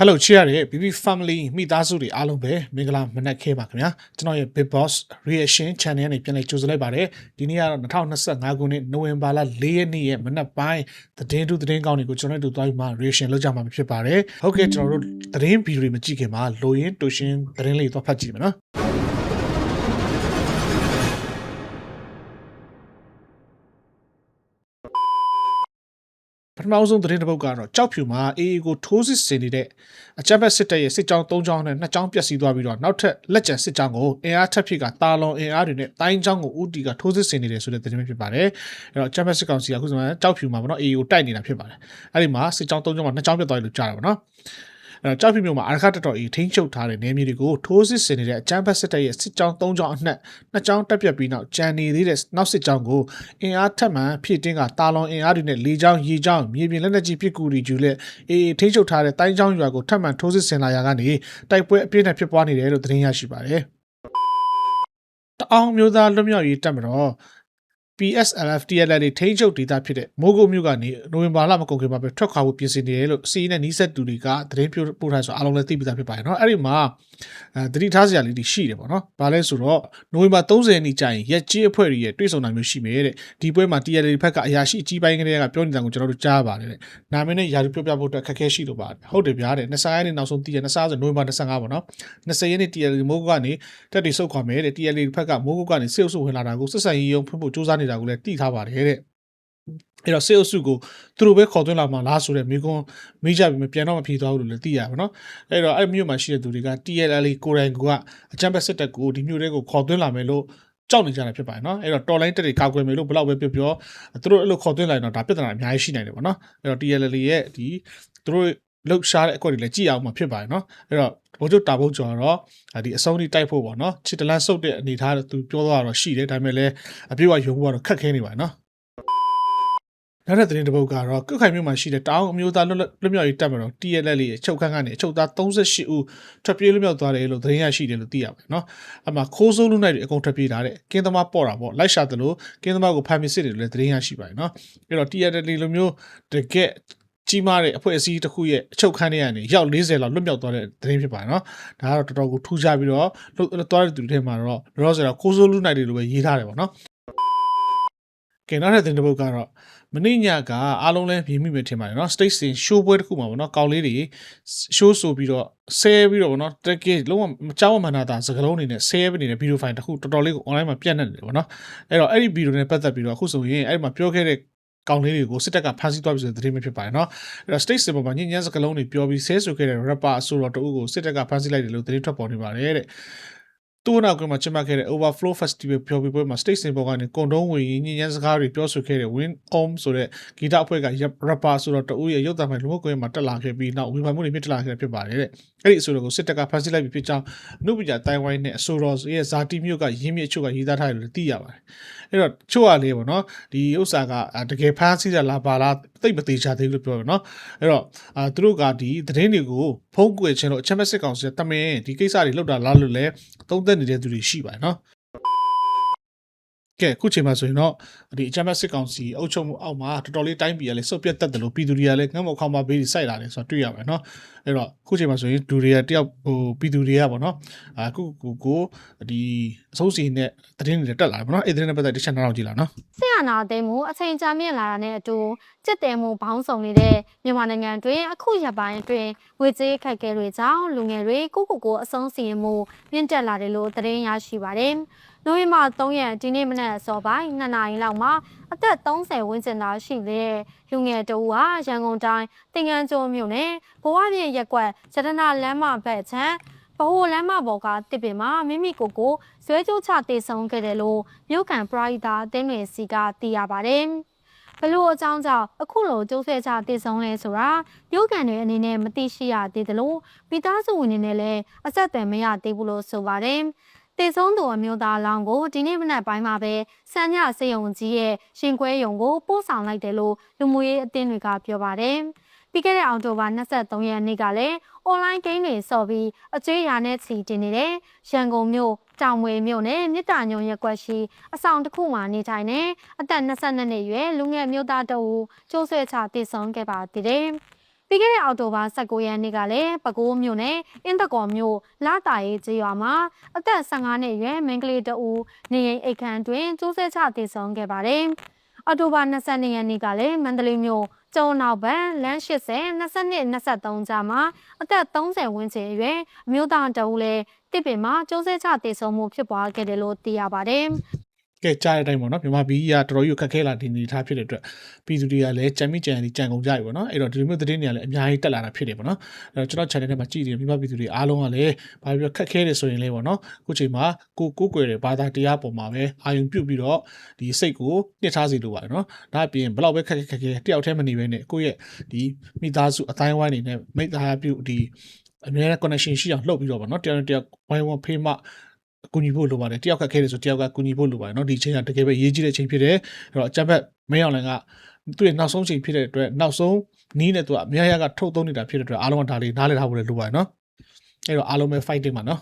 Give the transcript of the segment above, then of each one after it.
Hello ချစ်ရတဲ့ BB Family မိသားစုတွေအားလုံးပဲမင်္ဂလာမနက်ခင်းပါခင်ဗျာကျွန်တော်ရဲ့ Big Boss Reaction Channel နဲ့ပြန်လည်ကြိုဆိုလိုက်ပါတယ်ဒီနေ့ကတော့2025ခုနှစ်နိုဝင်ဘာလ4ရက်နေ့ရဲ့မနက်ပိုင်းသတင်းတူသတင်းကောင်းတွေကိုကျွန်တော်တို့သွားပြီးမှ reaction လုပ်ကြမှာဖြစ်ပါတယ်ဟုတ်ကဲ့ကျွန်တော်တို့သတင်းဗီဒီယိုတွေမကြည့်ခင်မှာလိုရင်းတူရှင်သတင်းလေးသွားဖတ်ကြည့်မယ်နော် မဆုံးသတင်းတစ်ပုဒ်ကတော့ကြောက်ဖြူမှာ AA ကိုထိုးစစ်ဆင်နေတဲ့အကြမ်းဖက်စစ်တပ်ရဲ့စစ်ကြောင်း၃ကြောင်းနဲ့၂ကြောင်းပျက်စီးသွားပြီးတော့နောက်ထပ်လက်ကျန်စစ်ကြောင်းကိုအင်အားထပ်ဖြစ်ကတာလွန်အင်အားတွေနဲ့တိုင်းကြောင်းကိုဦးတီကထိုးစစ်ဆင်နေတယ်ဆိုတဲ့သတင်းပဲဖြစ်ပါတယ်။အဲ့တော့အကြမ်းဖက်စစ်ကောင်စီကအခုဆိုရင်ကြောက်ဖြူမှာပေါ့နော် AA ကိုတိုက်နေတာဖြစ်ပါတယ်။အဲ့ဒီမှာစစ်ကြောင်း၃ကြောင်းမှာ၂ကြောင်းပျက်သွားတယ်လို့ကြားတာပေါ့နော်။အဲ့တော့ ကြောက်ဖြူမြို့မှာအာရခတက်တော်အေထိန်းချုပ်ထားတဲ့နေမြေတွေကိုထိုးစစ်ဆင်နေတဲ့အကြမ်းဖက်စစ်တပ်ရဲ့စစ်ကြောင်း၃ကြောင်းအနှက်နှစ်ကြောင်းတက်ပြက်ပြီးနောက်ကြံနေသေးတဲ့နောက်စစ်ကြောင်းကိုအင်အားထပ်မှန်ဖြည့်တင်းကတာလွန်အင်အားတွေနဲ့လေကြောင်းရေကြောင်းမြေပြင်လက်နက်ကြီးပစ်ကူတွေကျူလက်အေထိန်းချုပ်ထားတဲ့တိုင်းကြောင်းရွာကိုထပ်မံထိုးစစ်ဆင်လာရာကနေတိုက်ပွဲအပြင်းထန်ဖြစ်ပွားနေတယ်လို့သတင်းရရှိပါတယ်။တအောင်မျိုးသားလွတ်မြောက်ရေးတပ်မတော် PSLF TLL တွေထိန်းချုပ်ဒေသဖြစ်တဲ့မိုးကုတ်မြို့ကနေနိုဝင်ဘာလမကုန်ခင်မှာပဲထွက်ခွာဖို့ပြင်ဆင်နေတယ်လို့စီးနဲ့နီးစက်တူတွေကသတင်းပြပို့ထားဆိုအားလုံးလည်းသိပြီးသားဖြစ်ပါတယ်เนาะအဲ့ဒီမှာအဲသတိထားစရာလေးတွေရှိတယ်ပေါ့နော်။ဘာလဲဆိုတော့နိုဝင်ဘာ30ရက်နေ့ကျရင်ရက်ကြီးအဖွဲ့တွေရဲ့တွေ့ဆုံတာမျိုးရှိမယ်တဲ့။ဒီပွဲမှာ TLL ဘက်ကအရာရှိအကြီးပိုင်းကလေးကပြောနေတာကိုကျွန်တော်တို့ကြားပါတယ်တဲ့။နာမည်နဲ့ယာရီပြောပြဖို့အတွက်ခက်ခဲရှိလို့ပါတယ်။ဟုတ်တယ်ဗျာတဲ့။20ရက်နေ့နောက်ဆုံးတည်ရ20ဆိုနိုဝင်ဘာ25ပေါ့နော်။20ရက်နေ့ TLL မိုးကုတ်ကနေတက်တီဆုတ်ခွာမယ်တဲ့။ TLL ဘက်ကမိုးကုတ်ကနေစေအုပ်စုဝင်လာတာကိုစစ်ဆိုင်ရေးရုံဖွင့်ဖို့စူးစမ်းနေ တာကိုလည်းသိထားပါတယ်တဲ့။အဲ့တော့စေအုပ်စုကိုသူတို့ပဲခေါ်သွင်းလာမှာလားဆိုတဲ့မိကွန်းမိကြပြီးမပြန်တော့မဖြေသွားဘူးလို့လည်းသိရပါတော့။အဲ့တော့အဲ့မြို့မှာရှိတဲ့သူတွေက TLL ကိုယ်တိုင်ကအကြမ်းဖက်စစ်တပ်ကိုဒီမြို့တွေကိုခေါ်သွင်းလာမယ်လို့ကြောက်နေကြတာဖြစ်ပါတယ်နော်အဲ့တော့တော်လိုင်းတက်တွေကာကွယ်မယ်လို့ဘယ်လောက်ပဲပြောပြောသူတို့အဲ့လိုခေါ်သွင်းလာရင်တော့ဒါပြဿနာအများကြီးရှိနိုင်တယ်ပေါ့နော်အဲ့တော့ TLL ရဲ့ဒီသူတို့ လှုပ်ရှားတဲ့အကွက်တွေလည်းကြည့်အောင်မှာဖြစ်ပါတယ်နော်အဲ့တော့ဘိုးချုပ်တာဘုတ်ကျော်တော့ဒီအစုံဒီတိုက်ဖို့ပေါ့နော်ချစ်တလန်းစုပ်တဲ့အနေထားသူပြောသွားတာတော့ရှိတယ်ဒါပေမဲ့လည်းအပြည့်အဝယုံဖို့ကတော့ခက်ခဲနေပါတယ်နော်နောက်တဲ့သတင်းတစ်ပုဒ်ကတော့ကုတ်ခိုင်မြို့မှာရှိတဲ့တောင်အမျိုးသားလွတ်လွတ်မြောက်ရေးတပ်မတော် TLL ရဲ့အချုပ်ခန်းကနေအချုပ်သား38ဦးထွက်ပြေးလွတ်မြောက်သွားတယ်လို့သတင်းရရှိတယ်လို့သိရပါတယ်နော်အမှခိုးစိုးလူနိုင်တွေအကုန်ထွက်ပြေးတာတဲ့ကင်းသမားပေါ့တာပေါ့လိုက်ရှာတယ်လို့ကင်းသမားကိုဖမ်းမိစစ်တယ်လို့လည်းသတင်းရရှိပါတယ်နော်အဲ့တော့ TLL လိုမျိုးတကက် ကြီးမားတဲ့အဖွဲ့အစည်းတစ်ခုရဲ့အချုပ်ခန်းထဲကနေရောက်40လောက်လွတ်မြောက်သွားတဲ့သတင်းဖြစ်ပါတယ်နော်။ဒါကတော့တော်တော်ကိုထူးခြားပြီးတော့လွတ်သွားတဲ့သူတွေထဲမှာတော့လောလောဆယ်တော့ကိုစိုးလူနိုင်တွေလိုပဲရေးထားတယ်ပေါ့နော်။ကဲနောက်တဲ့သတင်းတစ်ပုဒ်ကတော့မနေ့ညကအားလုံးလဲမြင်မိမယ်ထင်ပါတယ်နော် state sin show ပွဲတစ်ခုမှာပေါ့နော်ကောင်းလေးတွေ show ဆိုပြီးတော့ဆဲပြီးတော့ပေါ့နော်တကယ်လုံးဝမကြောက်မှန်တာစကလုံးအနေနဲ့ဆဲပြီးနေတဲ့ဗီဒီယိုဖိုင်တစ်ခုတော်တော်လေးကို online မှာပြန့်နေတယ်ပေါ့နော်အဲ့တော့အဲ့ဒီဗီဒီယိုနဲ့ပတ်သက်ပြီးတော့အခုဆိုရင်အဲ့ဒီမှာပြောခဲ့တဲ့ ကောင်လေးတွေကိုစစ်တပ်ကဖမ်းဆီးသွားပြီဆိုတဲ့သတင်းပဲဖြစ်ပါတယ်နော်အဲ့တော့ state symbol မှာညဉ့်ညမ်းစကလုံးတွေပြောပြီးဆဲဆိုခဲ့တဲ့ rapper အဆိုတော်တအုပ်ကိုစစ်တပ်ကဖမ်းဆီးလိုက်တယ်လို့သတင်းထွက်ပေါ်နေပါတယ်တဲ့ သူ့နောက်ကမှချမှတ်ခဲ့တဲ့ Overflow Festival ပြောပြပွဲမှာ state symbol ကနေကွန်တုံးဝင်ညဉ့်ညမ်းစကားတွေပြောဆိုခဲ့တဲ့ Win Om ဆိုတဲ့ဂီတအဖွဲ့က rapper ဆိုတော့တအုပ်ရဲ့ရုပ်သံဖိုင်လူမှုကွန်ရက်မှာတက်လာခဲ့ပြီးနောက်ဝေဖန်မှုတွေဖြစ်လာခဲ့ဖြစ်ပါတယ်တဲ့အဲ့ဒီအဆိုတော်ကိုစစ်တပ်ကဖမ်းဆီးလိုက်ပြီဖြစ်ကြောင်းအနုပညာတိုင်ဝိုင်းနဲ့အဆိုတော်ရဲ့ဇာတိမျိုးကရင်းမြစ်အချို့ကရေးသားထားတယ်လို့သိရပါတယ်အဲ့တော့ချို့ကလေးပေါ့နော်ဒီဥစ္စာကတကယ်ဖမ်းဆီးတာလားပါလားသိမသေးချသေးလို့ပြောရနော်အဲ့တော့အာသူတို့ကဒီသတင်းတွေကိုဖုံးကွယ်ခြင်းလို့အချက်မဲ့စစ်ကောင်စီတမင်ဒီကိစ္စတွေလောက်တာလားလို့လည်းသုံးသပ်နေတဲ့သူတွေရှိပါတယ်နော် ကဲခုချိန်မှာဆိုရင်တော့ဒီအချမ်းမစစ်ကောင်စီအုပ်ချုပ်မှုအောက်မှာတော်တော်လေးတိုင်းပြည်ကလည်းစုပ်ပြတ်တတ်တယ်လို့ပြည်သူတွေကလည်းငတ်မောက်ခေါင်းပါဘေးတွေစိုက်လာတယ်ဆိုတော့တွေ့ရပါတယ်เนาะအဲ့တော့ခုချိန်မှာဆိုရင်ဒူတွေကတယောက်ဟိုပြည်သူတွေကပေါ့เนาะအခုကိုကိုဒီအစိုးစီနဲ့သတင်းတွေတက်လာတယ်ပေါ့เนาะအဲ့သတင်းနဲ့ပတ်သက်တစ်ချက်နောက်ကြည့်လာเนาะ ဆရာနာသိမ်းမှုအချိန်ကြာမြင့်လာတာနဲ့အတူစစ်တဲမှုဘောင်းဆောင်နေတဲ့မြန်မာနိုင်ငံတွင်အခုရပိုင်းတွင်ငွေကြေးခက်ခဲတွေကြောင့်လူငယ်တွေကိုကိုကိုအဆုံးစီရင်မှုမြင့်တက်လာတယ်လို့သတင်းရရှိပါတယ်။ နိုဝင်ဘာ3ရက်ဒီနေ့မနက်အစောပိုင်း2နာရီလောက်မှာအသက်30ဝန်းကျင်သားရှိတဲ့လူငယ်တဦးဟာရန်ကုန်တိုင်းတင်ငန်းကျွန်းမြို့နယ်ဘဝပြည့်ရက်ကွက်ရတနာလမ်းမဘက်ချမ်းဗဟိုလမ်းမပေါ်ကတစ်ပင်မှာမိမိကိုယ်ကိုဇွဲကြိုးချတည်ဆုံခဲ့တယ်လို့မြို့ကန်ပရိဒါအသင်းတွေစီကသိရပါတယ်။ဘလို့အကြောင်းကြောင့်အခုလိုကျိုးဆွဲချတည်ဆုံလဲဆိုတာမြို့ကန်တွေအနေနဲ့မသိရှိရသေးသလိုမိသားစုဝင်တွေနဲ့လည်းအဆက်အသွယ်မရသေးဘူးလို့ဆိုပါတယ်။ တည်ဆုံးသူအမျိုးသားလောင်းကိုဒီနေ့မနက်ပိုင်းမှာပဲစံညစေယုံကြီးရဲ့ရှင်ခွဲယုံကိုပို့ဆောင်လိုက်တယ်လို့လူမှုရေးအသင်းတွေကပြောပါတယ်။ပြီးခဲ့တဲ့အောက်တိုဘာ23ရက်နေ့ကလည်း online game တွေဆော့ပြီးအကျွေးရာနဲ့ချီတင်နေတဲ့ရန်ကုန်မြို့တောင်ဝေမြို့နယ်မြစ်တာညုံရက်ကွက်ရှိအဆောင်တစ်ခုမှာနေထိုင်နေအသက်22နှစ်ရွယ်လူငယ်မျိုးသားတအူကျိုးဆွဲချတည်ဆုံခဲ့ပါသေးတယ်။ ပြီးခဲ့တဲ့အောက်တိုဘာ19ရက်နေ့ကလည်းပဲခူးမြို့နယ်အင်းတကော်မြို့လာတာရေးကျေးရွာမှာအသက်15နှစ်အရွယ်မိန်းကလေးတဦးနေအိမ်အိတ်ခမ်းတွင်ကျိုးဆဲချတည်ဆုံခဲ့ပါတယ်။အောက်တိုဘာ22ရက်နေ့ကလည်းမန္တလေးမြို့ကျုံနောက်ဘန်လမ်း80 22 23ကြားမှာအသက်30ဝန်းကျင်အရွယ်အမျိုးသားတဦးလည်းတစ်ပင်မှာကျိုးဆဲချတည်ဆုံမှုဖြစ်ပွားခဲ့တယ်လို့သိရပါတယ်။ ကဲကြားတဲ့အတိုင်းပေါ့နော်မြန်မာပြည်ကြီးကတော်တော်ကြီးကိုခက်ခဲလာတဲ့အနေအထားဖြစ်တဲ့အတွက်ပြည်သူတွေကလည်းကြံမိကြံရီကြံကုန်ကြပြီပေါ့နော်အဲ့တော့ဒီလိုမျိုးသတင်းတွေကလည်းအများကြီးတက်လာတာဖြစ်တယ်ပေါ့နော်အဲ့တော့ကျွန်တော် channel ထဲမှာကြည့်နေမြန်မာပြည်သူတွေအားလုံးကလည်းဘာပြောခက်ခဲတယ်ဆိုရင်လည်းပေါ့နော်အခုချိန်မှာကိုကိုကိုွယ်တဲ့ဘာသာတရားပေါ်မှာပဲအာယုံပြုတ်ပြီးတော့ဒီစိတ်ကိုနှစ်ထားစီလိုပါတယ်နော်ဒါအပြင်ဘလောက်ပဲခက်ခဲခက်ခဲတယောက်တည်းမနေဘဲနဲ့ကိုယ့်ရဲ့ဒီမိသားစုအတိုင်းဝိုင်းနေနဲ့မိသားပြုတ်ဒီအများနဲ့ connection ရှိအောင်လှုပ်ပြီးတော့ပေါ့နော်တယောက်နဲ့တယောက်ဝိုင်းဝန်းဖေးမှအ ကူညီဖို့လိုပါတယ်တယောက်ကခဲတယ်ဆိုတယောက်ကကူညီဖို့လိုပါတယ်เนาะဒီချိန်ကတကယ်ပဲအရေးကြီးတဲ့ချိန်ဖြစ်တယ်အဲ့တော့အကြက်ဘက်မင်းအောင်လိုင်ကသူ့ရဲ့နောက်ဆုံးချိန်ဖြစ်တဲ့အတွက်နောက်ဆုံးနီးနဲ့သူကအများရကထုတ်သုံးနေတာဖြစ်တဲ့အတွက်အားလုံးကဒါလေးနားလည်ထားဖို့လည်းလိုပါတယ်เนาะအဲ့တော့အားလုံးပဲ fighting ပါเนาะ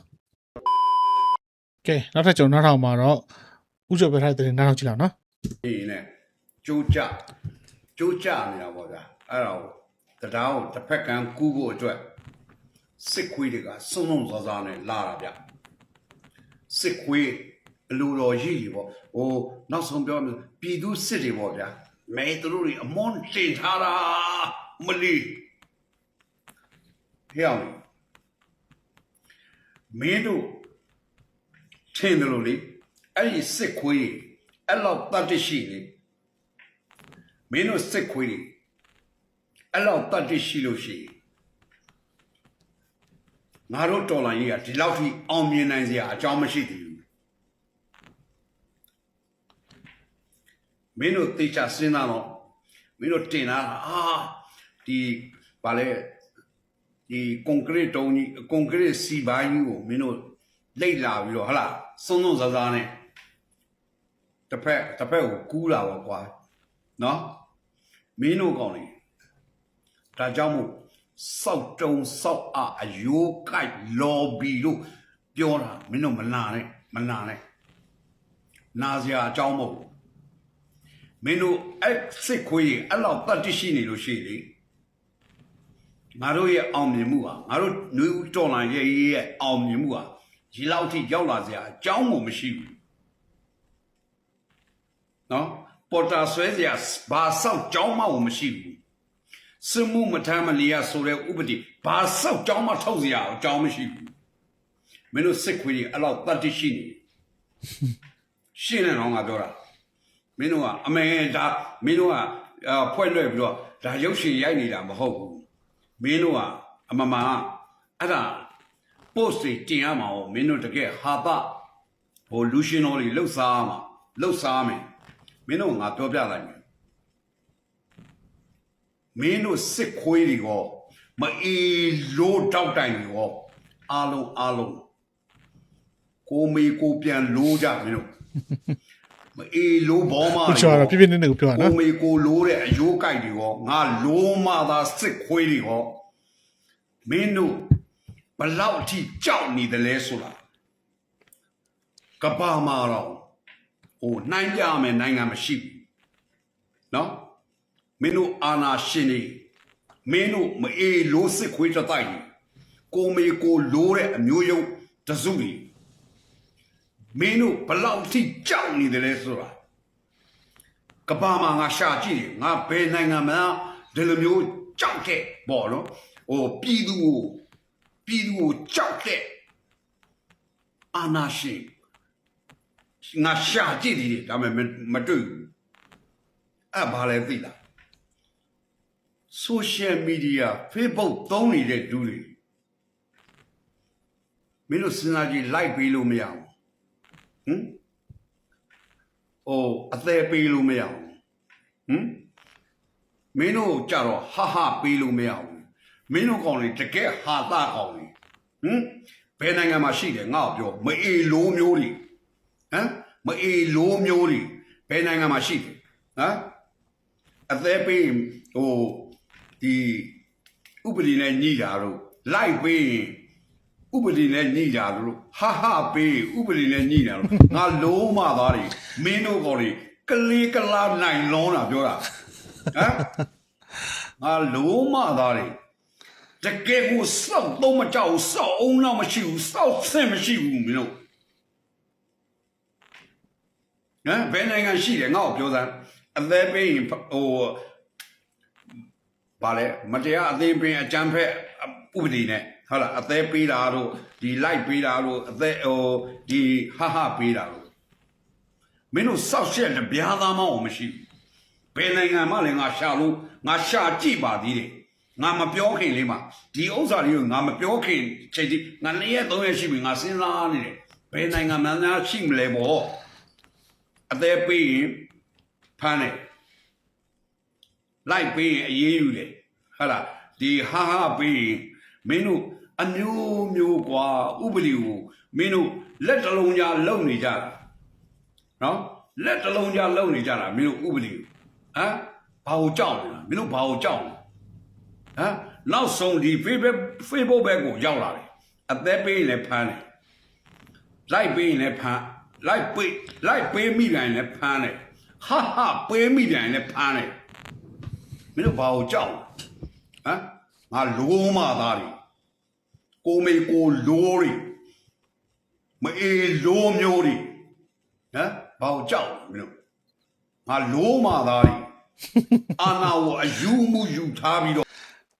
ကဲနောက်ထပ်ကျွန်တော်နောက်ထောင်မှာတော့ဥကျော်ပြထားတဲ့တင်နောက်ထောင်ကြည့်လောက်เนาะ နေနဲ့ကြိုးကြကြိုးကြနေတာပေါ့ဗျာအဲ့တော့တရားကိုတစ်ဖက်ကန်းကူးဖို့အတွက်စစ်ခွေးတွေကစုံစုံစားစားနဲ့လာတာဗျ စစ်ခွေးအလိုတော်ရှိကြီးပေါ့ဟိုနောက်ဆုံးပြောမယ်ပြည်သူစစ်တွေပေါ့ဗျာမဲသူတို့တွေအမွန်တင်ထားတာမလီဟဲ့အောင်မင်းတို့ထင်တယ်လို့လေအဲ့ဒီစစ်ခွေးတွေအဲ့လောက်တတ်တရှိလေမင်းတို့စစ်ခွေးတွေအဲ့လောက်တတ်တရှိလို့ရှိရင် ငါတို့တော်လိုင်းကြီးကဒီလောက်ထိအောင်မြင်နိုင်စရာအကြောင်းမရှိသေးဘူးမင်းတို့တေချာစဉ်းစားတော့မင်းတို့တင်လာတာအာဒီဗာလဲဒီကွန်ကရစ်တုံးကြီးကွန်ကရစ်စီဘာကြီးကိုမင်းတို့လိတ်လာပြီးတော့ဟလာစုံစုံစားစားနဲ့တစ်ဖက်တစ်ဖက်ကိုကူးလာပါကွာနော်မင်းတို့ကောင်းလေဒါကြောင့်မို့ စောက်တုံစောက်အအယိုးကိုက်လော်ဘီလို့ပြောတာမင်းတို့မနာနဲ့မနာနဲ့နာစရာအကြောင်းမဟုတ်ဘူးမင်းတို့အဲ့စစ်ခွေးကြီးအဲ့လောက်တတ်တရှိနေလို့ရှိလေငါတို့ရဲ့အောင်မြင်မှုဟာငါတို့နွေဦးတော်လိုင်းရဲ့ရဲ့အောင်မြင်မှုဟာဒီလောက်ထိရောက်လာစရာအကြောင်းကိုမရှိဘူးနော်ပေါ်တာဆွဲစရာဘာဆောက်ကြောင်းမှမရှိဘူး စမှုမထမ်းမလျာဆိုတဲ့ဥပဒေဘာဆောက်ကြောင်းမှထုတ်စရာအကြောင်းမရှိဘူးမင်းတို့စစ်ခွေးတွေအဲ့လောက်တတ်တရှိနေရှင်းနေတော့ငါပြောတာမင်းတို့ကအမေဒါမင်းတို့ကအာဖွဲ့လွှဲပြီးတော့ဒါရုပ်ရှင်ရိုက်နေတာမဟုတ်ဘူးမင်းတို့ကအမမအဲ့ဒါ post တွေတင်ရမှာ哦မင်းတို့တကယ်ဟာပဟိုလူရှင်တော်တွေလှုပ်ရှားမှာလှုပ်ရှားမယ်မင်းတို့ငါပြောပြလိုက်မယ် မင်းတို့စစ်ခွေးတွေရောမအီလို့တောက်တိုင်တွေရောအားလုံးအားလုံးကိုမေကိုပြန်လို့ကြမင်းတို့မအီလို့ဘောမ ဥကျော်ကတော့ပြပြနေနေကိုပြောတာ ကို နော် မေကိုလို့တဲ့အယိုးကြိုက်တွေရောငါလို့မသာစစ်ခွေးတွေရောမင်းတို့ဘလောက်အထိကြောက်နေတယ်လဲဆိုတာကပ္ပါမာတော့ ဟိုနှိုင်းပြမယ်နိုင်ငံမရှိဘူးเนาะ မင်းတို့အာနာရှင်နေမင်းတို့မအေးလို့စစ်ခွေးတတိုက်ကြီးကိုမေကိုလိုးတဲ့အမျိုးယုံတစုကြီးမင်းတို့ဘလောက်ထိကြောက်နေတယ်လဲဆိုတာကပ္ပါမှာငါရှာကြည့်တယ်ငါဘယ်နိုင်ငံမှာဒီလိုမျိုးကြောက်တဲ့ပေါ့နော်ဟိုပြည်သူကိုပြည်သူကိုကြောက်တဲ့အာနာရှင်ငါရှာကြည့်သေးတယ်ဒါပေမဲ့မမတွေ့ဘူးအဲ့ဘာလဲသိလား social media facebook သုံးနေတဲ့လူတွေမင်းတို့စဉ်းစားကြည့် like ပေးလို့မရဘူးဟမ်ဟိုအသေးပေးလို့မရဘူးဟမ်မင်းတို့ကြတော့ဟာဟာပေးလို့မရဘူးမင်းတို့ကောင်တွေတကယ်ဟာတာကောင်တွေဟမ်ဘယ်နိုင်ငံမှာရှိတယ်ငါ့ကိုပြောမအေလိုမျိုးတွေဟမ်မအေလိုမျိုးတွေဘယ်နိုင်ငံမှာရှိတယ်ဟမ်အသေးပေးရင်ဟို ဒီဥပဒေနဲ့ညှိတာတို့လိုက်ပေးရင်ဥပဒေနဲ့ညှိတာတို့ဟာဟာပေးဥပဒေနဲ့ညှိတာတို့ငါလုံးမသားတွေမင်းတို့ကောင်တွေကလေးကလာနိုင်လုံးတာပြောတာဟမ်ငါလုံးမသားတွေတကယ်ကိုစောက်တော့မကြောက်ဘူးစောက်အောင်တော့မရှိဘူးစောက်ဆင့်မရှိဘူးမင်းတို့ဟမ်ဘယ်နိုင်ငံရှိတယ်ငါ့ကိုပြောစမ်းအသေးပေးရင်ဟို ဗာလေမတရားအသေးပေးအကြမ်းဖက်ဥပဒေနဲ့ဟုတ်လားအသေးပေးတာတို့ဒီလိုက်ပေးတာတို့အသေးဟိုဒီဟာဟာပေးတာတို့မင်းတို့စောက်ရှက်တဲ့ဗျာသားမောင်းမရှိဘူးဘယ်နိုင်ငံမှလည်းငါရှာလို့ငါရှာကြည့်ပါသေးတယ်ငါမပြောခင်လေးမှာဒီဥစ္စာလေးကိုငါမပြောခင်ချိန်ဒီငါနှစ်ရက်သုံးရက်ရှိပြီငါစဉ်းစားနေတယ်ဘယ်နိုင်ငံမှများရှိမလဲပေါ့အသေးပေးရင်ဖမ်းတယ် လိုက်ပေးရင်အေးအေးယူတယ်ဟာလားဒီဟာဟာပေးရင်မင်းတို့အမျိုးမျိုးกว่าဥပဒေကိုမင်းတို့လက်တလုံးညာလုံနေကြတာ နော်လက်တစ်လုံးကြားလုံနေကြတာမင်းတို့ဥပဒေကိုဟမ်ဘာကိုကြောက်နေတာမင်းတို့ဘာကိုကြောက်လဲဟမ်နောက်ဆုံးဒီ Facebook Facebook ဘက်ကိုရောက်လာတယ်အသက်ပေးရင်လည်းဖမ်းတယ်လိုက်ပေးရင်လည်းဖမ်းလိုက်ပေးလိုက်ပေးမိတယ်လည်းဖမ်းတယ်ဟာဟာပေးမိတယ်လည်းဖမ်းတယ် မင်းတို့ဘာကိုကြောက်လဲဟမ်ငါလိုးမသားတွေကိုမေကိုလိုးတွေမအေးလိုးမျိုးတွေဟမ်ဘာကိုကြောက်လဲမင်းတို့ငါလိုးမာသားတွေအာနာကိုအယူမှုယူထားပြီးတော့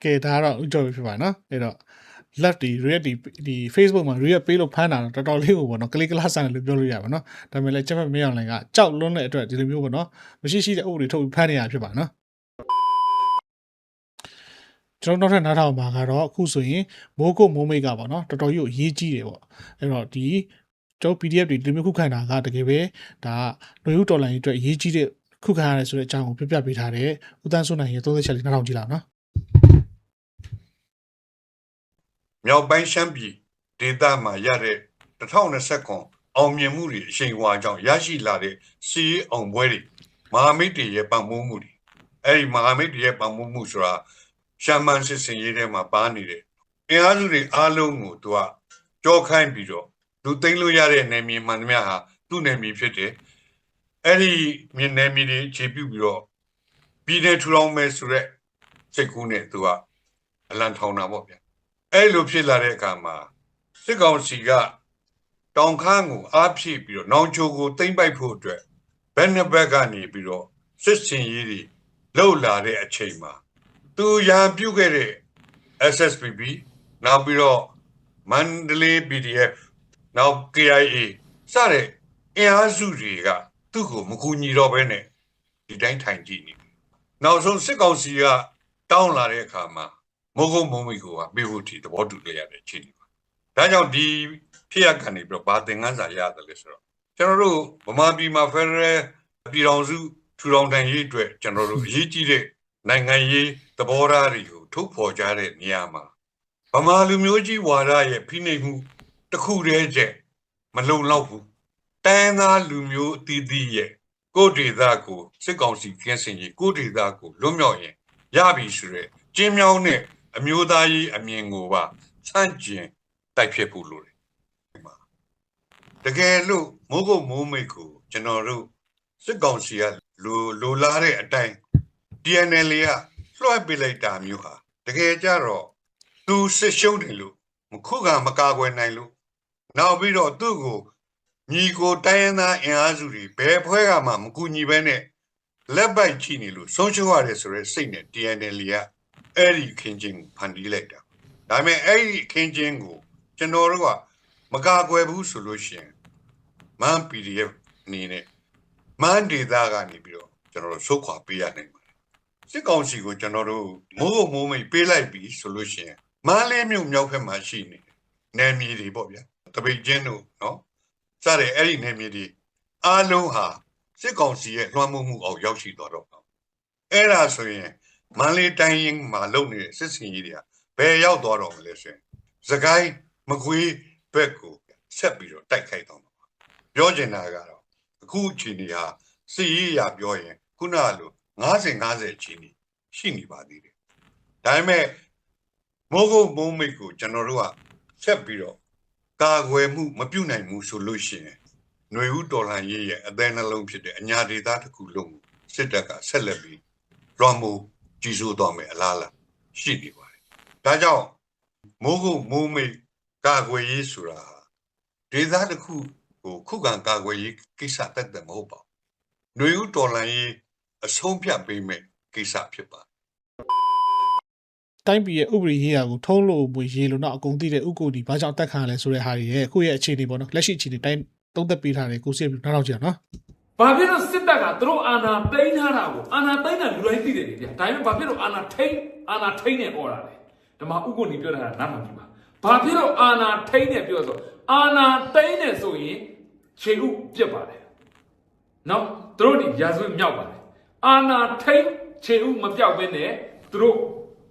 ကဲဒါကတော့ဥကြော်ပဲဖြစ်ပါနော်အဲ့တော့ left ဒီ react ဒီဒီ Facebook မှာ react ပေးလို့ဖမ်းတာတော့တော်တော်လေးကိုပေါ့နော် click class ဆန်တယ်လို့ပြောလို့ရပါနော်ဒါပေမဲ့လည်းချက်ဖက်မင်းအောင်လိုင်ကကြောက်လွန်းတဲ့အတွက်ဒီလိုမျိုးပေါ့နော်မရှိရှိတဲ့ဥပဒေထုတ်ပြီးဖမ်းနေရဖြစ်ပါနော် ကျွန်တော်နောက်ထပ်နားထောင်ပါကတော့အခုဆိုရင်မိုးကုတ်မိုးမိတ်ကပေါ့နော်တော်တော်ကြီးကိုအရေးကြီးတယ်ပေါ့အဲ့တော့ဒီကျွန်တော် PDF တွေဒီလိုမျိုးခုခံတာကတကယ်ပဲဒါကຫນွေဥတော်လိုင်းအတွက်အရေးကြီးတဲ့ခုခံရတယ်ဆိုတဲ့အကြောင်းကိုပြပြပေးထားတယ်ဦးတန်းစွန်းနိုင်ရဲ့30ချက်လေးနားထောင်ကြည့်လာနော်မြောက်ပိုင်းရှမ်းပြည်ဒေသမှာရတဲ့2029အောင်မြင်မှုတွေအရှိန်အဝါကြောင့်ရရှိလာတဲ့စီးအောင်ပွဲတွေမဟာမိတ်တွေရဲ့ပံ့ပိုးမှုတွေအဲ့ဒီမဟာမိတ်တွေရဲ့ပံ့ပိုးမှုဆိုတာ ရှမ်းမန်စစ်စင်ရေးထဲမှာပါနေတယ်အင်အားစုတွေအားလုံးကိုသူကကြောခိုင်းပြီးတော့လူသိမ်းလို့ရတဲ့နယ်မြေမှန်သမျှဟာသူ့နယ်မြေဖြစ်တယ်အဲ့ဒီမြေနယ်မြေတွေခြေပြုပြီးတော့ပြည်내ထူထောင်မယ်ဆိုရက်စိတ်ကူးနဲ့သူကအလံထောင်တာပေါ့ဗျာအဲ့လိုဖြစ်လာတဲ့အခါမှာစစ်ကောင်စီကတောင်ခမ်းကိုအားဖြည့်ပြီးတော့နောင်ချိုကိုတိမ့်ပိုက်ဖို့အတွက်ဘယ်နှစ်ဘက်ကနေပြီးတော့စစ်စင်ရေးတွေလှုပ်လာတဲ့အချိန်မှာ သူရန်ပြုတ်ခဲ့တဲ့ SSPB နောက်ပြီးတော့မန္တလေး PDF နောက် KIA စတဲ့အင်အားစုတွေကသူ့ကိုမကူညီတော့ဘဲနဲ့ဒီတိုင်းထိုင်ကြည့်နေတယ်နောက်ဆုံးစစ်ကောင်စီကတောင်းလာတဲ့အခါမှာမဟုတ်ဘူးမဟုတ်ဘူးကိုကပေးဖို့ဒီသဘောတူလိုက်ရတဲ့အခြေအနေပါ။ဒါကြောင့်ဒီဖြစ်ရကနေပြီးတော့ဘာသင်ခန်းစာရတယ်လဲဆိုတော့ကျွန်တော်တို့ဗမာပြည်မှာ Federal ပြည်တော်စုထူထောင်နိုင်ရေးအတွက်ကျွန်တော်တို့အရေးကြီးတဲ့နိုင်ငံရေး သဘောထားတွေကိုထုတ်ဖော်ကြတဲ့နေရာမှာဗမာလူမျိုးကြီးဝါဒရဲ့ဖိနှိပ်မှုတစ်ခုတည်းချက်မလုံလောက်ဘူး။တန်သားလူမျိုးအသီးသီးရဲ့ကိုယ်ဒေသကိုစစ်ကောင်စီကင်းစင်ကြီးကိုယ်ဒေသကိုလွတ်မြောက်ရင်ရပြီဆိုရဲကျင်းမြောင်းတဲ့အမျိုးသားရေးအမြင်ကိုပါစန့်ကျင်တိုက်ဖြစ်ဖို့လိုတယ်ဒီမှာတကယ်လို့မိုးကုတ်မိုးမိတ်ကိုကျွန်တော်တို့စစ်ကောင်စီကလိုလိုလားတဲ့အတိုင်း DNL က လွှဲပေးလိုက်တာမျိုးဟာတကယ်ကြတော့သူစစ်ရှုံးတယ်လို့မခုခံမကာကွယ်နိုင်လို့နောက်ပြီးတော့သူ့ကိုညီကိုတိုင်းရင်းသားအင်အားစုတွေဘယ်ဖွဲ့ကမှမကူညီဘဲနဲ့လက်ပိုက်ချိနေလို့ဆုံးရှုံးရတယ်ဆိုရဲစိတ်နဲ့ DNL ကအဲ့ဒီခင်းချင်းကိုဖန်တီးလိုက်တာဒါပေမဲ့အဲ့ဒီခင်းချင်းကိုကျွန်တော်တို့ကမကာကွယ်ဘူးဆိုလို့ရှိရင်မန် PDF အနေနဲ့မန်ဒေတာကနေပြီးတော့ကျွန်တော်တို့ဆုတ်ခွာပေးရနိုင်ပါတယ် စစ်ကောင်စီကိုကျွန်တော်တို့မိုးကုတ်မိုးမိတ်ပေးလိုက်ပြီဆိုလို့ရှိရင်မန်းလေးမြို့မြောက်ဘက်မှာရှိနေနယ်မြေတွေပေါ့ဗျာတပိတ်ချင်းတို့နော်စတဲ့အဲ့ဒီနယ်မြေတွေအားလုံးဟာစစ်ကောင်စီရဲ့လွှမ်းမိုးမှုအောက်ရောက်ရှိသွားတော့အဲ့ဒါဆိုရင်မန္တလေးတိုင်းရင်းမှာလုပ်နေတဲ့စစ်စင်ကြီးတွေကဘယ်ရောက်သွားတော့မလဲဆိုရင်သခိုင်းမကွေးဘက်ကိုဆက်ပြီးတော့တိုက်ခိုက်တော့မှာပါပြောချင်တာကတော့အခုအချိန်ကြီးဟာစစ်ရေးအရာပြောရင်ခုနကလို 90 50အချိန်ကြီးရှိနေပါသေးတယ်ဒါပေမဲ့မိုးကုတ်မိုးမိတ်ကိုကျွန်တော်တို့ကဆက်ပြီးတော့ကာကွယ်မှုမပြုတ်နိုင်ဘူးဆိုလို့ရှိရင်ຫນွေဦးတော်လှန်ရေးရဲ့အသေးနှလုံးဖြစ်တဲ့အညာဒေသတစ်ခုလုံးကိုစစ်တပ်ကဆက်လက်ပြီးလွှမ်းမိုး ကြီးစိုးသွားမယ်အလားလားရှိနေပါတယ်ဒါကြောင့်မိုးကုတ်မိုးမိတ်ကာကွယ်ရေးဆိုတာဟာဒေသတစ်ခုကိုခုခံကာကွယ်ရေးကိစ္စတက်တယ်မဟုတ်ပါဘူးຫນွေဦးတော်လှန်ရေး အဆုံးဖြတ်ပေးမဲ့ကိစ္စဖြစ်ပါတယ်တိုင်းပြည်ရဲ့ဥပဒေရေးရာကိုထုံးလို့မွေရေးလို့တော့အကုန်သိတဲ့ဥက္ကိုဒီဘာကြောင့်တက်ခံရလဲဆိုတဲ့ဟာတွေရဲ့အခုရဲ့အခြေအနေပေါ့နော်လက်ရှိအခြေအနေတိုင်းသုံးသက်ပေးထားတယ်ကိုစီပြနောက်တော့ကြည့်အောင်နော်ဘာဖြစ်လို့စစ်တပ်ကသူတို့အာဏာသိမ်းထားတာကိုအာဏာသိမ်းတာလူတိုင်းသိတယ်လေဗျာဒါပေမဲ့ဘာဖြစ်လို့အာဏာထိန်းအာဏာထိန်းနေဩတာလဲဓမ္မဥက္ကုဏီပြောတာကနားထောင်ကြည့်ပါဘာဖြစ်လို့အာဏာထိန်းနေပြောဆိုအာဏာသိမ်းနေဆိုရင်ခြေဥပြက်ပါတယ်နော်သူတို့ဒီရာဇဝတ်မြောက်ပါတယ် အာဏာထိန်းခြေဥမပြောက်ဘဲနဲ့သူတို့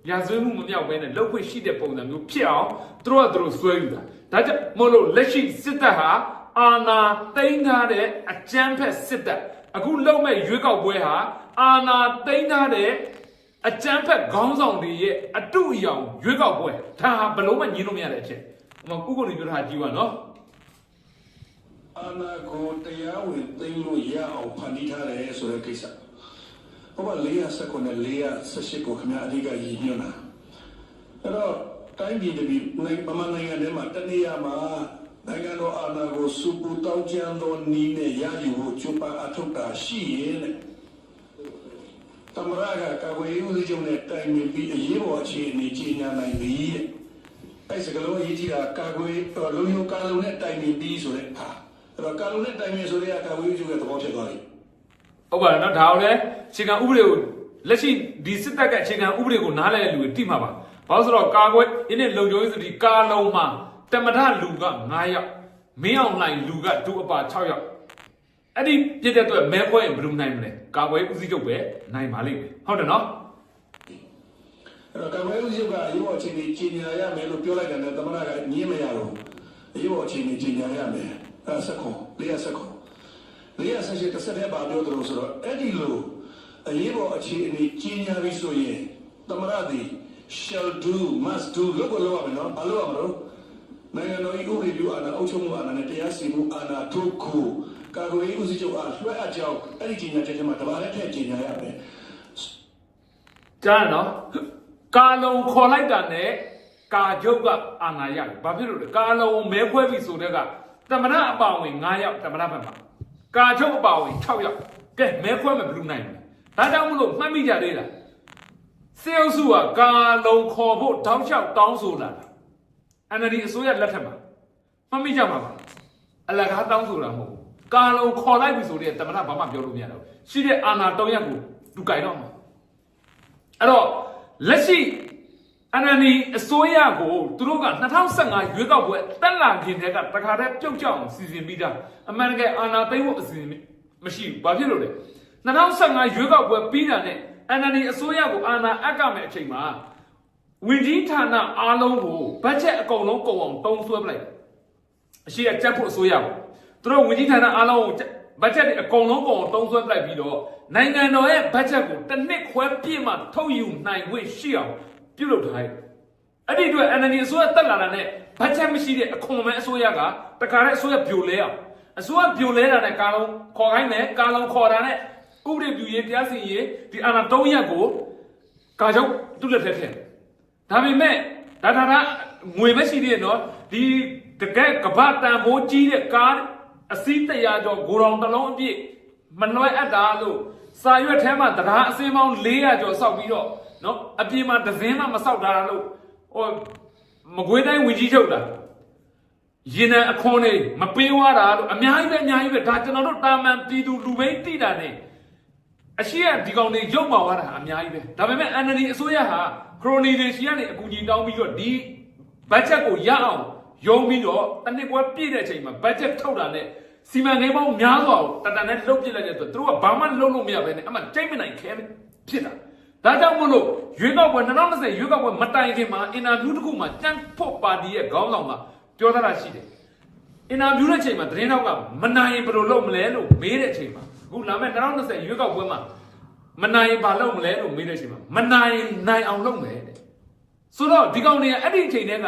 ရာဇဝတ်မှုမမြောက်ဘဲနဲ့လောက်ခွင့်ရှိတဲ့ပုံစံမျိုးဖြစ်အောင်သူတို့ကသူတို့ဆွဲယူတာဒါကြောင့်မဟုတ်လို့လက်ရှိစစ်တပ်ဟာအာဏာသိမ်းထားတဲ့အကြမ်းဖက်စစ်တပ်အခုလုံမဲ့ရွေးကောက်ပွဲဟာအာဏာသိမ်းထားတဲ့အကြမ်းဖက်ခေါင်းဆောင်တွေရဲ့အတုအယောင်ရွေးကောက်ပွဲဒါဟာဘလို့မှညင်လို့မရတဲ့အချက်ဟိုမှာကုကုရီပြောတာကြည့်ပါနော်အာနာကိုတရားဝင်သိမ်းလို့ရအောင်ဖန်တီးထားတယ်ဆိုတဲ့ကိစ္စ ဟောပါ419နဲ့418ကိုခင်ဗျာအဓိကရည်ညွှန်းတာအဲ့တော့တိုင်းပြည်တပြည်နိုင်ပမာနိုင်ငံထဲမှာတနေရာမှာနိုင်ငံတော်အာဏာကိုစူပူတောင်းကျမ်းသောနီးနဲ့ရယူဖို့ကြိုးပမ်းအထောက်တာရှိရင်တဲ့တမရကကာဝေးဦးစီးချုပ်နဲ့တိုင်ပင်ပြီးအရေးပေါ်အခြေအနေကြီးညာနိုင်ပြီတဲ့အဲ့စကလုံးအရေးကြီးတာကာကွယ်လုံယုံကာလုံနဲ့တိုင်ပင်ပြီးဆိုတဲ့ဟာအဲ့တော့ကာလုံနဲ့တိုင်ပင်ဆိုတဲ့ကာကွယ်ရေးကျုပ်ရဲ့သဘောဖြစ်သွားပြီ ဟုတ်ပါတယ်နော်ဒါအောင်လဲအခြေခံဥပဒေကိုလက်ရှိဒီစစ်တပ်ကအခြေခံဥပဒေကိုနားလည်တဲ့လူတွေတိမှပါဘာလို့ဆိုတော့ကာကွယ်ဒီနေ့လုံခြုံရေးစတီကာလုံးမှာတမထလူက9ယောက်မင်းအောင်လှိုင်လူကဒုအပါ6ယောက်အဲ့ဒီပြည့်တဲ့အတွက်မဲခွဲရင်ဘယ်လိုနိုင်မလဲကာကွယ်ဦးစီးချုပ်ပဲနိုင်ပါလိမ့်မယ်ဟုတ်တယ်နော်အဲ့တော့ကာကွယ်ရေးကျုပ်ကအရေးပေါ်အခြေအနေကြီးညာရမယ်လို့ပြောလိုက်တယ်နဲ့သမဏကညင်းမရတော့ဘူးအရေးပေါ်အခြေအနေကြီးညာရမယ်အဲ့ဆက်ခွန်လေးဆက်ခွန် လေးဆက်ရှိတစ်ဆက်တည်းပါပြောတယ်လို့ဆိုတော့အဲ့ဒီလိုအရေးပေါ်အခြေအနေကြီးညာပြီဆိုရင်သမဏသည် shall do must do လို့ပြောရမယ်နော်ဘာလို့ရမလို့နိုင်ငံတော်၏ဥပဒေပြုအာဏာအုပ်ချုပ်မှုအာဏာနဲ့တရားစီရင်မှုအာဏာတို့ကိုကာကွယ်ရေးဦးစီးချုပ်အားလွှဲအပ်ကြောင်းအဲ့ဒီကြီးညာချက်ထဲမှာတပါးလည်းထည့်ကြီးညာရမယ်ကြားရနော်ကာလုံခေါ်လိုက်တာနဲ့ကာချုပ်ကအာဏာရတယ်ဘာဖြစ်လို့လဲကာလုံမဲခွဲပြီဆိုတဲ့ကတမရအပါဝင်9ယောက်တမရဘက်မှာ ကာချုပ်အပါဝင်6ယောက်ကဲမဲခွဲမယ်ဘယ်လိုနိုင်မလဲဒါကြောင့်မလို့မှတ်မိကြသေးလားစေအုပ်စုကကာလုံခေါ်ဖို့တောင်းလျှောက်တောင်းဆိုလာတာ NLD အစိုးရလက်ထက်မှာမှတ်မိကြမှာပါအလကားတောင်းဆိုတာမဟုတ်ဘူးကာလုံခေါ်လိုက်ပြီဆိုတဲ့တမရဘာမှပြောလို့မရတော့ဘူးရှိတဲ့အာဏာတောင်းရက်ကိုသူကြိုင်တော့မှာအဲ့တော့လက်ရှိ NND အစိုးရကိုသူတို့က2015ရွေးကောက်ပွဲတက်လာခြင်းတဲ့ကတခါတည်းပြုတ်ကြအောင်စီစဉ်ပြီးသားအမှန်တကယ်အာဏာသိမ်းဖို့အစီအစဉ်မရှိဘူးဘာဖြစ်လို့လဲ2015ရွေးကောက်ပွဲပြီးတာနဲ့ NND အစိုးရကိုအာဏာအပ်ကမဲ့အချိန်မှာဝင်ကြီးဌာနအားလုံးကိုဘတ်ဂျက်အကုန်လုံးကုန်အောင်တုံးဆွဲပလိုက်အရှိရကြက်ဖို့အစိုးရကိုသူတို့ဝင်ကြီးဌာနအားလုံးကိုဘတ်ဂျက်တွေအကုန်လုံးကုန်အောင်တုံးဆွဲပလိုက်ပြီးတော့နိုင်ငံတော်ရဲ့ဘတ်ဂျက်ကိုတစ်နှစ်ခွဲပြည့်မှထုတ်ယူနိုင်ခွင့်ရှိအောင် ပြုလုပ်ထားတယ်အဲ့ဒီအတွက် NLD အစိုးရတက်လာတာနဲ့ဘတ်ဂျက်မရှိတဲ့အခွန်မဲအစိုးရကတခါတည်းအစိုးရပြိုလဲအောင်အစိုးရပြိုလဲတာနဲ့ကာလုံးခေါ်ခိုင်းမယ်ကာလုံးခေါ်တာနဲ့ဥပဒေပြုရေးတရားစီရင်ရေးဒီအာဏာ၃ရက်ကိုကာချုပ်သူ့လက်ထက်ထည့်ဒါပေမဲ့ဒါဒါဒါငွေမရှိသေးရဲ့နော်ဒီတကယ်ကပတ်တန်ဖိုးကြီးတဲ့ကားအစီးတရာကျော်ဂိုရောင်တစ်လုံးအပြည့်မလွယ်အပ်တာလို့စာရွက်ထဲမှာတရားအစင်းပေါင်း400ကျော်စောက်ပြီးတော့ နော်အပြေမှာဒဇင်းမှမစောက်တာလို့ဟိုမကွေးတိုင်းဝင်ကြီးချုပ်တာရင်နံအခွန်နေမပေးဝါတာလို့အများကြီးပဲအများကြီးပဲဒါကျွန်တော်တို့တာမန်ပြည်သူလူပိန်းတိတာနေအရှိရဒီကောင်တွေရုပ်ပါသွားတာအများကြီးပဲဒါပေမဲ့ NLD အစိုးရဟာခရိုနီတွေရှိရနေအကူကြီးတောင်းပြီးတော့ဒီဘတ်ဂျက်ကိုရအောင်ယုံပြီးတော့တစ်နှစ်ကွဲပြည့်တဲ့အချိန်မှာဘတ်ဂျက်ထုတ်တာနဲ့စီမံကိန်းပေါင်းများစွာကိုတတန်နဲ့လှုပ်ပြစ်လိုက်တဲ့အတွက်သူတို့ကဘာမှလုပ်လို့မရဘဲနဲ့အမှတိတ်မနိုင်ခဲဖြစ်တာ ဒါကြောင့်မို့လို့ရွေးကောက်ပွဲ2020ရွေးကောက်ပွဲမတိုင်ခင်မှာအင်တာဗျူးတစ်ခုမှာကြံ့ဖို့ပါတီရဲ့ခေါင်းဆောင်ကပြောထားတာရှိတယ်။အင်တာဗျူးတဲ့ချိန်မှာသတင်းတောက်ကမနိုင်ရင်ဘယ်လိုလုပ်မလဲလို့မေးတဲ့အချိန်မှာအခုလာမယ့်2020ရွေးကောက်ပွဲမှာမနိုင်ရင်ဘာလုပ်မလဲလို့မေးတဲ့အချိန်မှာမနိုင်ရင်နိုင်အောင်လုပ်မယ်တဲ့။ဆိုတော့ဒီကောင်တွေကအဲ့ဒီအချိန်တည်းက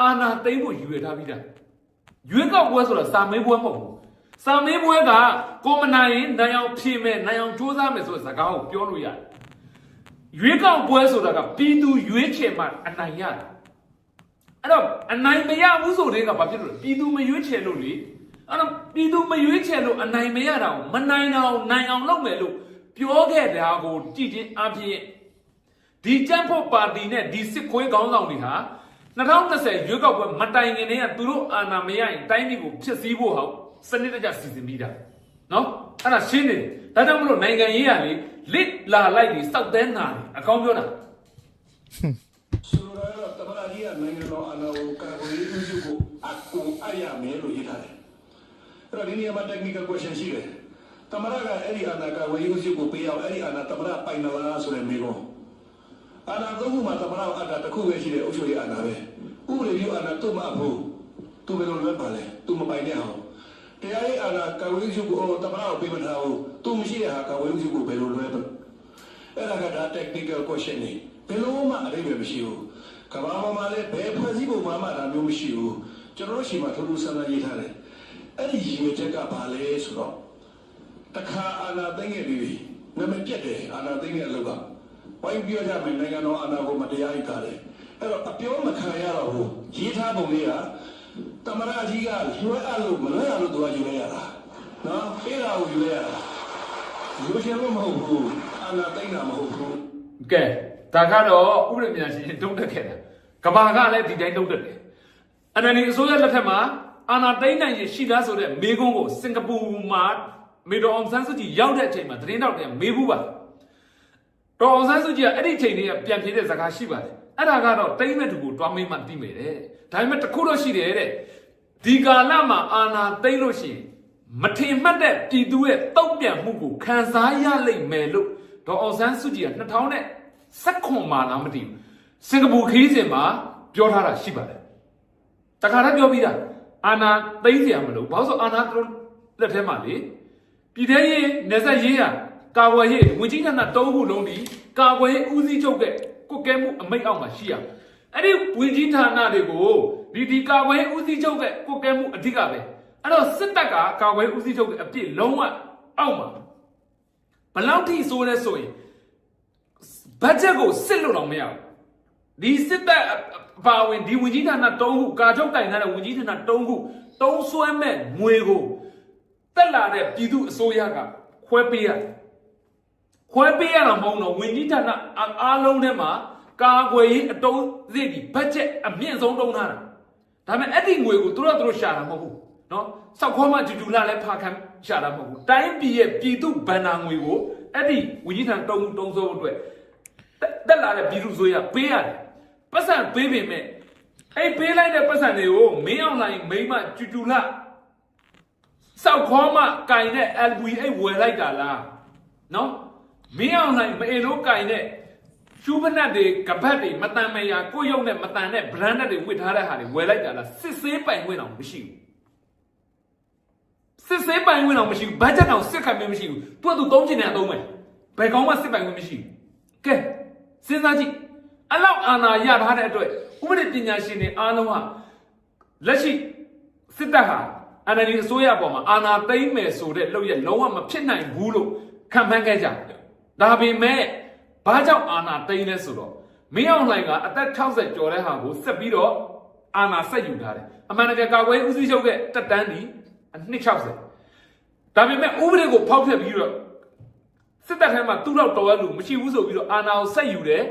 အာနာသိမ့်ဖို့ယူရထားပြီးသား။ရွေးကောက်ပွဲဆိုတာစာမေးပွဲမဟုတ်ဘူး။စာမေးပွဲကကိုမနိုင်ရင်နိုင်အောင်ဖြေမယ်နိုင်အောင်စူးစမ်းမယ်ဆိုတဲ့စကားကိုပြောလို့ရတယ်။ ရွေးကောက်ပွဲဆိုတာကပြည်သူရွေးချယ်မှအနိုင်ရတယ်အဲ့တော့အနိုင်မရဘူးဆိုတဲ့ကဘာဖြစ်လို့လဲပြည်သူမရွေးချယ်လို့လေအဲ့တော့ပြည်သူမရွေးချယ်လို့အနိုင်မရတာကိုမနိုင်တော့နိုင်အောင်လုပ်မယ်လို့ပြောခဲ့တာကိုကြည့်ချင်းအဖြစ်ဒီကြမ်းဖို့ပါတီနဲ့ဒီစစ်ခွေးခေါင်းဆောင်တွေဟာ2020ရွေးကောက်ပွဲမတိုင်ခင်တည်းကသူတို့အာဏာမရရင်တိုင်းပြည်ကိုဖျက်ဆီးဖို့ဟောက်စနစ်တကျစီစဉ်ပြီးတာ နော်အဲ့ဒါရှင်းနေတယ်ဒါကြောင့်မလို့နိုင်ငံရေးရလေလစ်လာလိုက်ပြီးစောက်တဲနာတယ်အကောင်းပြောတာဆိုတော့တမနာကြီးကနိုင်ငံတော်အနာကိုကာကွယ်ရေးဦးစီးကိုအကူအရမယ်လို့ရေးထားတယ်အဲ့တော့ဒီနေရာမှာ technical question ရှိတယ်တမနာကအဲ့ဒီအနာကာကွယ်ရေးဦးစီးကိုပေးအောင်အဲ့ဒီအနာတမနာပိုင်နလားဆိုတဲ့မေးခွန်းအနာသုံးခုမှာတမနာအတာတစ်ခုပဲရှိတယ်အုပ်ချုပ်ရေးအနာပဲဥပဒေပြုအနာသူ့မအဖို့သူဘယ်လိုလွဲပါလဲသူမပိုင်တဲ့အောင် တရားရေးအနာကာကွယ်ရေးဦးစီးကိုတမနာကိုပေးမထားဘူးသူမရှိတဲ့ဟာကာကွယ်ရေးဦးစီးကိုဘယ်လိုလွဲပါလဲအဲ့ဒါကဒါ technical question နေဘယ်လိုမှအရေးပဲမရှိဘူးကဘာပေါ်မှာလည်းဘယ်ဖွဲ့စည်းပုံမှမှဒါမျိုးမရှိဘူးကျွန်တော်တို့ရှိမှထူးထူးဆန်းဆန်းရေးထားတယ်အဲ့ဒီရည်ရွယ်ချက်ကဘာလဲဆိုတော့တခါအာဏာသိမ်းခဲ့ပြီနာမည်ပြက်တယ်အာဏာသိမ်းတဲ့အလုပ်ကဝိုင်းပြောကြမယ်နိုင်ငံတော်အာဏာကိုမတရားရေးတာတယ်အဲ့တော့အပြောမခံရတော့ဘူးရေးထားပုံလေးက တမရကြီးကလွှဲအပ်လို့မလွှဲရလို့သူကယူရရတာနော်အဲ့ဒါကိုယူရရတာလူရှင်လို့မဟုတ်ဘူးအနာသိမ့်တာမဟုတ်ဘူးကဲဒါကတော့ဥပဒေမြန်ရှင်တုံးတက်ခဲ့တာကဘာကလည်းဒီတိုင်းတုံးတက်တယ်အနန္ဒီအစိုးရလက်ထက်မှာအာနာသိန်းနိုင်ရရှိလားဆိုတဲ့မေးခွန်းကိုစင်ကာပူမှာမေတော်အောင်ဆန်းစုကြည်ရောက်တဲ့အချိန်မှာသတင်းတောက်တယ်မေးဘူးပါတော်အောင်ဆန်းစုကြည်ကအဲ့ဒီအချိန်လေးကပြန်ပြေးတဲ့ဇာကာရှိပါတယ်အဲ့ဒါကတော့တိမ့်မဲ့သူကိုတွားမိမှတိမယ်တဲ့ဒါပေမဲ့တစ်ခုတော့ရှိတယ်တဲ့ ဒီကာလမှာအာနာသိမ့်လို့ရှိရင်မထင်မှတ်တဲ့ပြည်သူရဲ့တုံ့ပြန်မှုကိုခံစားရလိမ့်မယ်လို့ဒေါ်အောင်ဆန်းစုကြည်က2000နဲ့16မှာလားမသိဘူးစင်ကာပူခရီးစဉ်မှာပြောထားတာရှိပါတယ် တခါတည်းပြောပြီးတာအာနာသိမ့်เสียမလို့ဘာလို့ဆိုအာနာသူတို့လက်ထဲမှာလေပြည်ထရေးနေဆက်ရေးရကာကွယ်ရေးဝင်ကြီးဌာန၃ခုလုံးဒီကာကွယ်ရေးဦးစီးချုပ်ကကုတ်ကဲမှုအမိတ်အောက်မှာရှိရအဲ့ဒီဝင်ကြီးဌာနတွေကို ဒီဒီကာကွယ်ရေးဦးစီးချုပ်ကကုတ်ကဲမှုအဓိကပဲအဲ့တော့စစ်တပ်ကကာကွယ်ရေးဦးစီးချုပ်ကအပြစ်လုံးဝအောက်မှာဘယ်လောက်ထိဆိုးလဲဆိုရင်ဘတ်ဂျက်ကိုစစ်လို့တော့မရဘူးဒီစစ်တပ်အပါဝင်ဒီဝင်ကြီးဌာန၃ခုကာချုပ်တိုင်ထားတဲ့ဝင်ကြီးဌာန၃ခုတုံးဆွဲမဲ့ငွေကိုတက်လာတဲ့ပြည်သူအစိုးရကခွဲပေးရတယ်ခွဲပေးရတာမဟုတ်တော့ဝင်ကြီးဌာနအားအားလုံးထဲမှာကာကွယ်ရေးအတုံးစိတ်ဒီဘတ်ဂျက်အမြင့်ဆုံးတုံးထားတာ ဒါပေမဲ့အဲ့ဒီငွေကိုသူတို့ကသူတို့ရှာတာမဟုတ်ဘူးနော်စောက်ခေါ်မှဂျူဂျူလာလည်းဖာခံရှာတာမဟုတ်ဘူးတိုင်းပြည်ရဲ့ပြည်သူဗန္နာငွေကိုအဲ့ဒီဝင်ကြီးဌာန၃ခုတုံးစိုးအတွက်တက်တက်လာတဲ့ပြည်သူဆိုရပေးရတယ်ပတ်စံပေးပေမဲ့အဲ့ပေးလိုက်တဲ့ပတ်စံတွေကိုမင်းအောင်လိုက်မိမကျူကျူလာစောက်ခေါ်မှကင်တဲ့ LV အဲ့ဝယ်လိုက်တာလားနော်မင်းအောင်လိုက်မအေလို့ကင်တဲ့ ရှူးပနတ်တွေကပတ်တွေမတန်မယာကိုယ့်ရုပ်နဲ့မတန်တဲ့ brand တွေဝစ်ထားတဲ့ဟာတွေဝယ်လိုက်တာလားစစ်ဆေးပိုင်ခွင့်တော့မရှိဘူးစစ်ဆေးပိုင်ခွင့်တော့မရှိဘူးဘတ်ဂျက်တော့စစ်ခံမမရှိဘူးသူကသူသုံးချင်တဲ့အသုံးပဲဘယ်ကောင်မှစစ်ပိုင်ခွင့်မရှိဘူးကဲစဉ်းစားကြည့်အလောက်အာဏာရထားတဲ့အတွက်ဥပဒေပညာရှင်တွေအားလုံးဟာလက်ရှိစစ်တပ်ဟာအန်အဒီအစိုးရပေါ်မှာအာဏာသိမ်းမယ်ဆိုတဲ့လုပ်ရလုံးဝမဖြစ်နိုင်ဘူးလို့ခံမှန်းခဲ့ကြတယ်ဒါပေမဲ့ ဘာကြောင့်အာဏာသိမ်းလဲဆိုတော့မင်းအောင်လှိုင်ကအသက်60ကျော်တဲ့ဟာကိုဆက်ပြီးတော့အာဏာဆက်ယူထားတယ်အမှန်တကယ်ကာကွယ်ဦးစီးချုပ်ရဲ့တက်တန်းဒီအနှစ်60ဒါပေမဲ့ဥပဒေကိုဖောက်ဖျက်ပြီးတော့စစ်တပ်ထဲမှာသူ့တော့တော်ရလူမရှိဘူးဆိုပြီးတော့အာဏာကိုဆက်ယူတယ်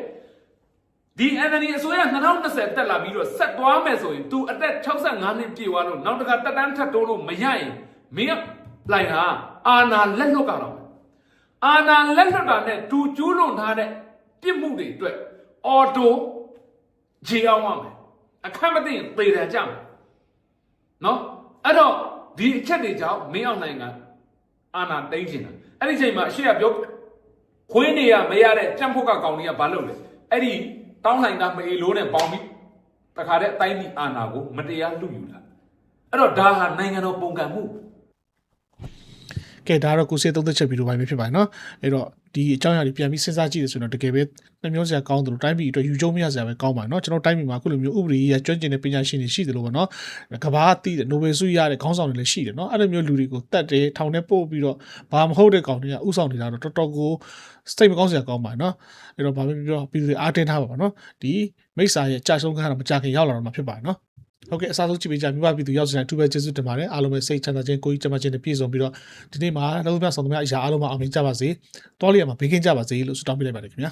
ဒီ NLD အစိုးရ2020တက်လာပြီးတော့ဆက်သွားမယ်ဆိုရင် तू အသက်65နှစ်ပြည့်သွားလို့နောက်တစ်ခါတက်တန်းထပ်တိုးလို့မရရင်မင်းကလိုက်ဟာအာဏာလက်လွတ်ကတော့ အာဏာလက်လွတ်တာနဲ့ तू ကျူးလွန်ထားတဲ့ပြစ်မှုတွေအတွက်အော်တိုခြေအောင်ရမယ်အခက်မသိရင်သေတယ်ကြမယ်နော်အဲ့တော့ဒီအချက်တွေကြောင့်မင်းအောင်နိုင်ငံအာနာတိမ့်ချင်တာအဲ့ဒီချိန်မှာအရှိရပြောခွင်းနေရမရတဲ့ကြံ့ဖို့ကကောင်ကြီးကဘာလုပ်လဲအဲ့ဒီတောင်းနိုင်တာမအေလို့နဲ့ပေါင်းပြီးတခါတည်းအတိုင်းဒီအာနာကိုမတရားလူယူတာအဲ့တော့ဒါဟာနိုင်ငံတော်ပုံကံမှု ကဲဒါတော့ကိုစေးသုံးသက်ချက်ပြီးတော့ပိုင်းပဲဖြစ်ပါတယ်နော်အဲ့တော့ဒီအကြောင်းအရာတွေပြန်ပြီးစဉ်းစားကြည့်ရဆိုတော့တကယ်ပဲနှမျိုးစရာကောင်းသလိုတိုင်းပြည်အတွက်ယူကျုံမရစရာပဲကောင်းပါနော်ကျွန်တော်တိုင်းပြည်မှာအခုလိုမျိုးဥပဒေကြီးရကျွမ်းကျင်တဲ့ပညာရှင်တွေရှိသလိုပေါ့နော်ကဘာသိတဲ့နိုဘယ်ဆုရတဲ့ခေါင်းဆောင်တွေလည်းရှိတယ်နော်အဲ့လိုမျိုးလူတွေကိုတတ်တယ်ထောင်ထဲပို့ပြီးတော့ဘာမဟုတ်တဲ့ကောင်တွေကဥဆောင်နေတာတော့တော်တော်ကိုစိတ်မကောင်းစရာကောင်းပါနော်အဲ့တော့ဘာပဲပြောပြောပြည်သူတွေအားတင်းထားပါပါနော်ဒီမိစ္ဆာရဲ့ကြာဆုံးခန်းကတော့မကြာခင်ရောက်လာတော့မှာဖြစ်ပါတယ်နော် ဟုတ်ကဲ့အစားဆုံးကြည့်ပေးကြမိဘပြည်သူရောက်စတဲ့အထူးပဲကျေးဇူးတင်ပါတယ်အားလုံးပဲစိတ်ချမ်းသာခြင်းကိုယ်ကြီးကျန်းမာခြင်းနဲ့ပြည့်စုံပြီးတော့ဒီနေ့မှာလုံးဝဆောင်သမျှအရာအားလုံးမအောင်မြင်ကြပါစေတောလေးရမှာဘေးကင်းကြပါစေလို့ဆုတောင်းပေးလိုက်ပါတယ်ခင်ဗျာ